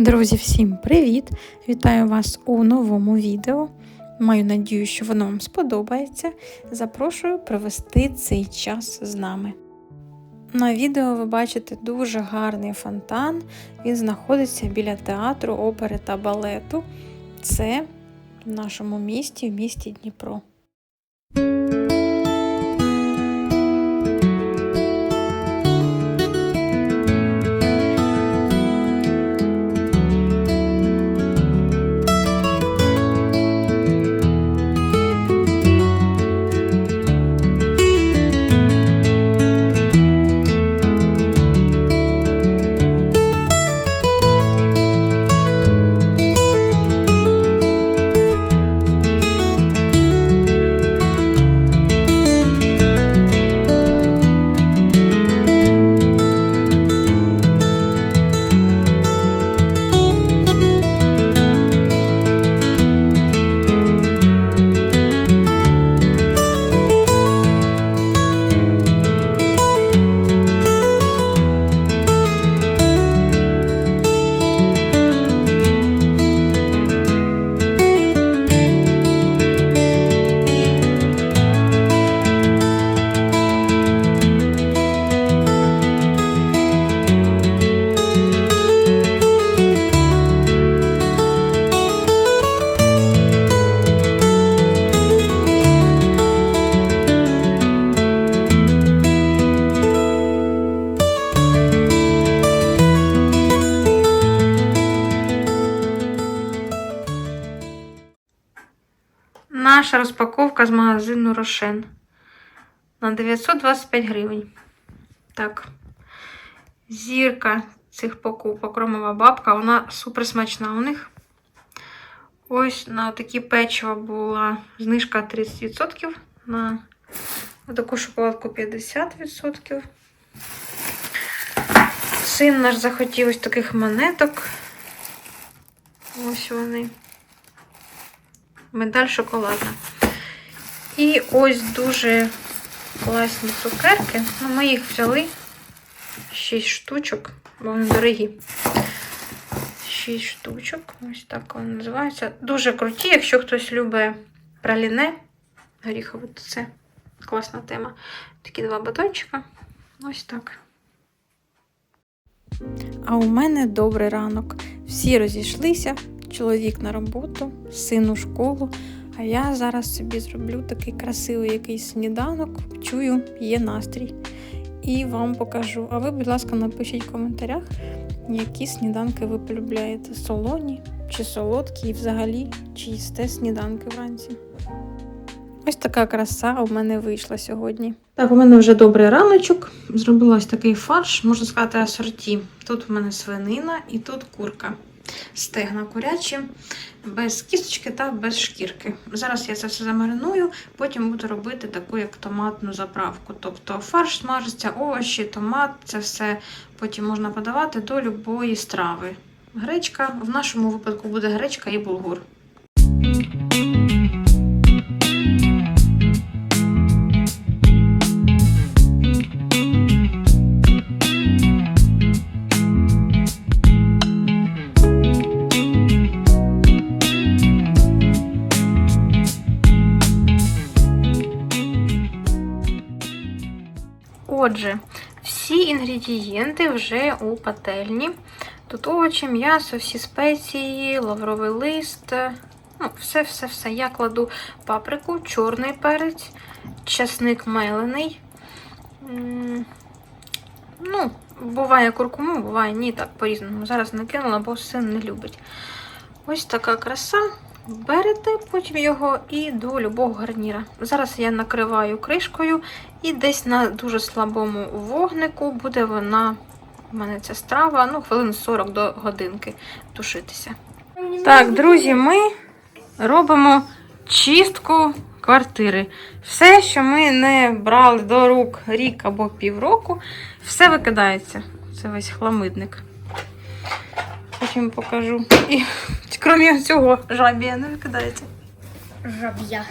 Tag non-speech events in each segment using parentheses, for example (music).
Друзі, всім привіт! Вітаю вас у новому відео. Маю надію, що воно вам сподобається. Запрошую провести цей час з нами. На відео ви бачите дуже гарний фонтан. Він знаходиться біля театру, опери та балету. Це в нашому місті, в місті Дніпро. Наша розпаковка з магазину Рошен на 925 гривень. Так. Зірка цих покупок, ромова бабка, вона супер смачна у них. Ось на такі печива була знижка 30%, на таку шоколадку 50%. Син наш захотів ось таких монеток. Ось вони медаль шоколадна. І ось дуже класні цукерки. Ну, ми їх взяли 6 штучок, бо вони дорогі. 6 штучок. Ось так вони називаються. Дуже круті, якщо хтось любить праліне. Горіхове, то це класна тема. Такі два батончика. Ось так. А у мене добрий ранок. Всі розійшлися, чоловік на роботу, син у школу. А я зараз собі зроблю такий красивий якийсь сніданок. Чую, є настрій. І вам покажу. А ви, будь ласка, напишіть в коментарях, які сніданки ви полюбляєте: солоні чи солодкі, і взагалі, чи їсте сніданки вранці. Ось така краса у мене вийшла сьогодні. Так, у мене вже добрий раночок. Зробила ось такий фарш, можна сказати, асорті. Тут у мене свинина і тут курка. Стегна курячі, без кісточки та без шкірки. Зараз я це все замариную, потім буду робити таку як томатну заправку. Тобто фарш смажиться, овочі, томат, це все потім можна подавати до любої страви. Гречка, в нашому випадку буде гречка і булгур. Отже, всі інгредієнти вже у пательні. Тут овочі, м'ясо, всі спеції, лавровий лист. Ну, все-все-все. Я кладу паприку, чорний перець, часник мелений. Ну, буває куркуму, буває ні, так по-різному. Зараз накинула, бо син не любить. Ось така краса. Берете потім його і до любого гарніра. Зараз я накриваю кришкою, і десь на дуже слабому вогнику буде вона, у мене ця страва, ну, хвилин 40 до годинки тушитися. Так, друзі, ми робимо чистку квартири. Все, що ми не брали до рук рік або півроку, все викидається. Це весь хламидник. Потім покажу. І крім цього, жабія не викидається. Жаб'я.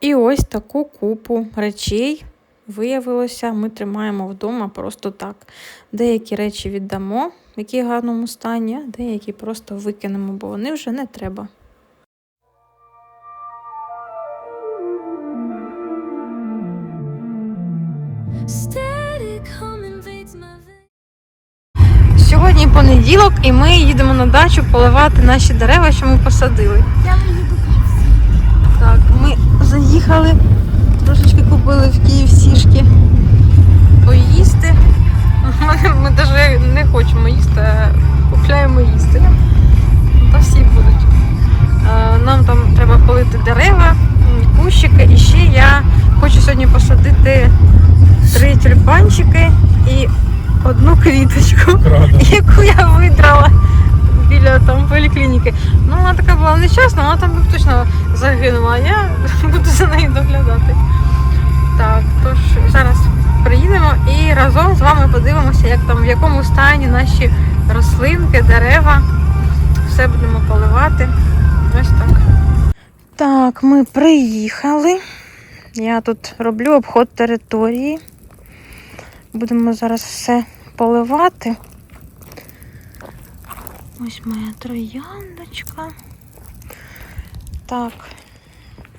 І ось таку купу речей виявилося, ми тримаємо вдома просто так. Деякі речі віддамо, в які гарному стані, а деякі просто викинемо, бо вони вже не треба. Сьогодні понеділок, і ми їдемо на дачу поливати наші дерева, що ми посадили. Так, ми заїхали, трошечки купили в Київсішки поїсти. Ми, ми навіть не хочемо їсти, а купляємо їсти. Та всі будуть. Е, Нам там треба полити дерева, кущики. І ще я хочу сьогодні посадити три тюльпанчики і одну квіточку, яку я видрала біля там поліклініки. Ну, вона така була нещасна, вона там б точно загинула, а я (laughs) буду за нею доглядати. Так, тож зараз приїдемо і разом з вами подивимося, як там в якому стані наші рослинки, дерева. Все будемо поливати. Ось так. Так, ми приїхали. Я тут роблю обход території. Будемо зараз все поливати. Ось моя трояндочка. Так,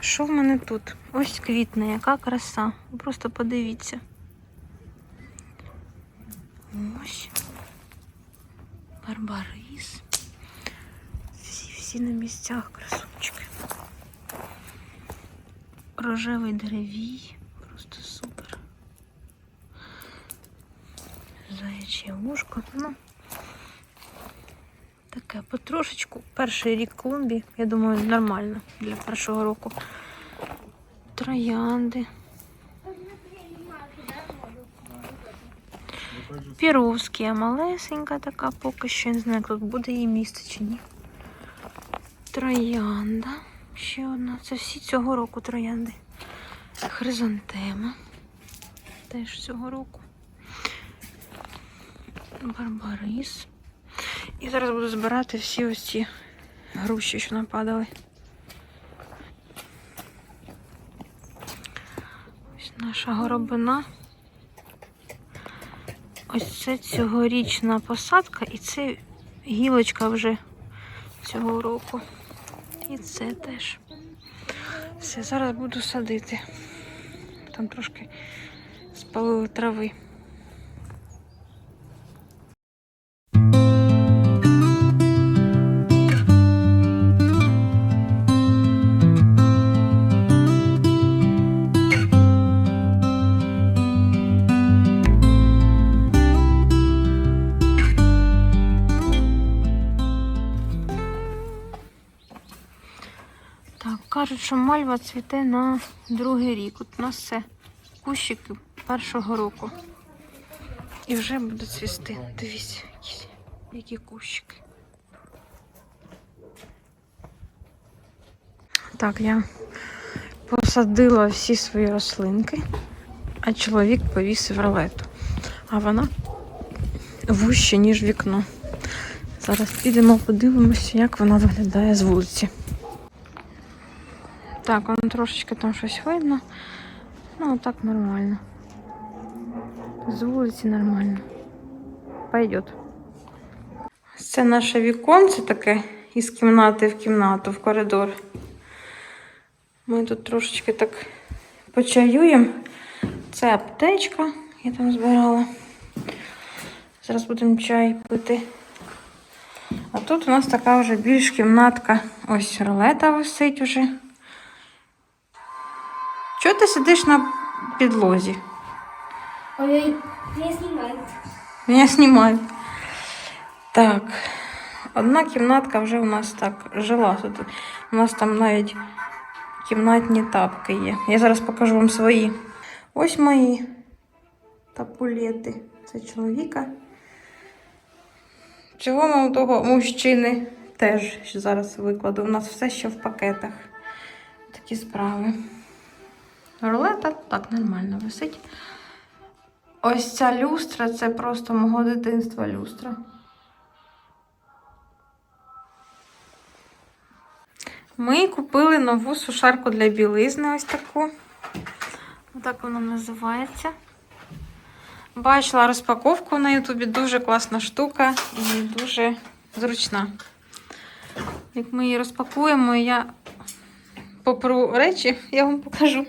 що в мене тут? Ось квітне, яка краса. Просто подивіться. Ось. Барбарис. Всі, всі на місцях красунчики. Рожевий деревій. Просто супер. Заяче вушко. Ну, таке потрошечку. Перший рік клумбі, я думаю, нормально для першого року. Троянди. Піровська малесенька така поки що. Я не знаю, як тут буде її місце чи ні. Троянда. Ще одна. Це всі цього року троянди. Хризантема. Теж цього року. Барбарис. І зараз буду збирати всі ось ці груші, що нападали. Ось наша горобина. Ось це цьогорічна посадка, і це гілочка вже цього року. І це теж. Все, зараз буду садити. Там трошки спалили трави. Так, кажуть, що мальва цвіте на другий рік. От у нас це кущики першого року. І вже буде цвісти. Дивіться, які, які кущики. Так, я посадила всі свої рослинки, а чоловік повісив ролету. А вона вужче, ніж вікно. Зараз підемо подивимося, як вона виглядає з вулиці. Так, воно трошечки там щось видно. Ну, так нормально. З вулиці нормально. Пойдет. Це наше віконце таке із кімнати в кімнату, в коридор. Ми тут трошечки так почаюємо. Це аптечка, я там збирала. Зараз будемо чай пити. А тут у нас така вже більш кімнатка. Ось рулета висить уже. Чого ти сидиш на підлозі? Ой, меня снимают. Меня знімають. Так. Одна кімнатка вже у нас так жила. У нас там навіть кімнатні тапки є. Я зараз покажу вам свої. Ось мої тапулети. Це чоловіка. Чого Цього молодого мужчини теж зараз викладу. У нас все ще в пакетах. Такі справи. Рулета так нормально висить. Ось ця люстра це просто мого дитинства люстра. Ми купили нову сушарку для білизни, ось таку. Отак вона називається. Бачила розпаковку на Ютубі. Дуже класна штука і дуже зручна. Як ми її розпакуємо, я попру речі, я вам покажу.